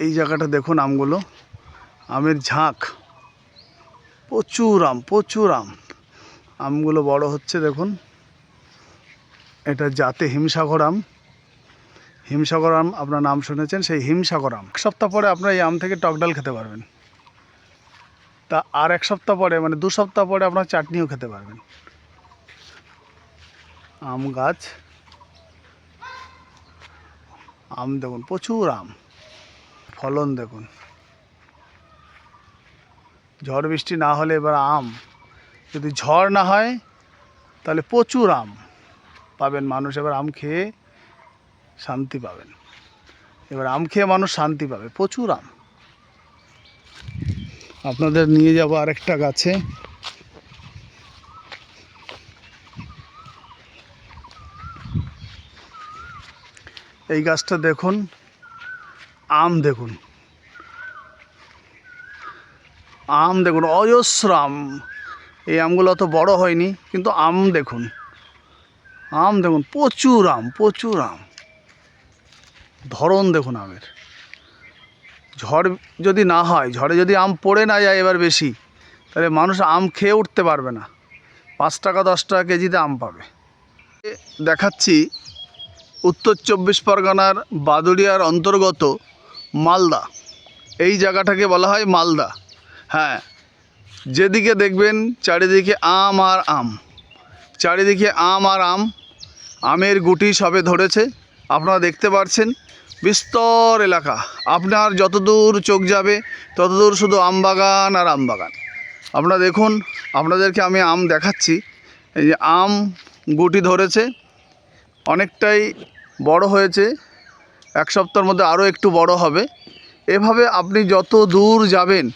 এই জায়গাটা দেখুন আমগুলো। আমের ঝাঁক। প্রচুর আম প্রচুর আম। আমগুলো বড় হচ্ছে, দেখুন। এটা জাতে হিমসাগর আম। হিমসাগর আম, আপনার নাম শুনেছেন, সেই হিমসাগর আম। এক সপ্তাহ পরে আপনার এই আম থেকে টক ডাল খেতে পারবেন। তা আর এক সপ্তাহ পরে মানে দু সপ্তাহ পরে আপনার চাটনিও খেতে পারবেন। আম গাছ। আম দেখুন, প্রচুর আম। ফলন দেখুন। ঝড় বৃষ্টি না হলে এবার আম। যদি ঝড় না হয়, তাহলে প্রচুর আম পাবেন মানুষ। এবার আম খেয়ে শান্তি পাবেন। এবার আম খেয়ে মানুষ শান্তি পাবে, প্রচুর আম। আপনাদের নিয়ে যাব আরেকটা গাছে। এই গাছটা দেখুন আম দেখুন। আম দেখুন, অজস্র আম। এই আমগুলো অত বড় হয়নি, কিন্তু আম দেখুন। আম দেখুন, প্রচুর আম প্রচুর আম। ধরন দেখুন আমের। ঝড় যদি না হয়, ঝড়ে যদি আম পড়ে না যায় এবার বেশি, তাহলে মানুষ আম খেয়ে উঠতে পারবে না। পাঁচ টাকা, দশ টাকা কেজিতে আম পাবে। দেখাচ্ছি উত্তর চব্বিশ পরগনার বাদুড়িয়ার অন্তর্গত মালদা। এই জায়গাটাকে বলা হয় মালদা। হ্যাঁ যেদিকে দেখবেন চারিদিকে আম আর আম। চারিদিকে আম আর আম, আমের গুটি সবে ধরেছে। আপনারা দেখতে পাচ্ছেন বিস্তর এলাকা। আপনার যতদূর চোখ যাবে, ততদূর শুধু আম বাগান আর আম বাগান। আপনারা দেখুন, আপনাদেরকে আমি আম দেখাচ্ছি। এই যে আম গুটি ধরেছে, অনেকটাই বড় হয়েছে। এক সপ্তাহের মধ্যে আরও একটু বড় হবে। এভাবে আপনি যত দূর যাবেন,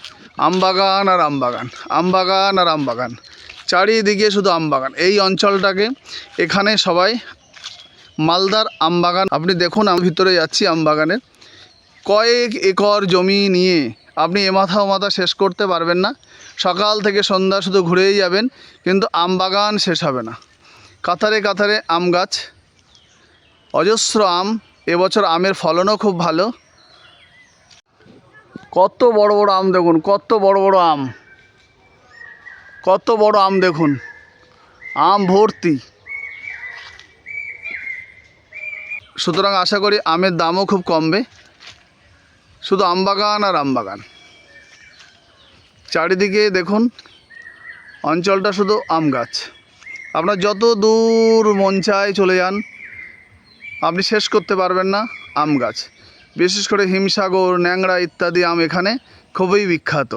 আমবাগান আর আমবাগান আমবাগান আর আমবাগান, চারিদিকে শুধু আমবাগান। এই অঞ্চলটাকে এখানে সবাই মালদার আমবাগান, আপনি দেখুন আমি ভিতরে যাচ্ছি আমবাগানের। কয়েক একর জমি নিয়ে আপনি এ মাথা ও মাথা শেষ করতে পারবেন না। সকাল থেকে সন্ধ্যা শুধু ঘুরেই যাবেন, কিন্তু আমবাগান শেষ হবে না। কাতারে কাতারে আম গাছ অজস্র আম এবছর আমের ফলনও খুব ভালো। কত বড় বড় আম দেখুন, কত বড় বড় আম। কত বড় আম দেখুন, আম ভর্তি। সুতরাং আশা করি আমের দামও খুব কমবে। শুধু আম বাগান আর আম বাগান। চারিদিকে দেখুন, অঞ্চলটা শুধু আম গাছ। আপনার যত দূর মন চলে যান আপনি শেষ করতে পারবেন না আম গাছ। বিশেষ করে হিমসাগর ন্যাংরা ইত্যাদি আম এখানে খুবই বিখ্যাত।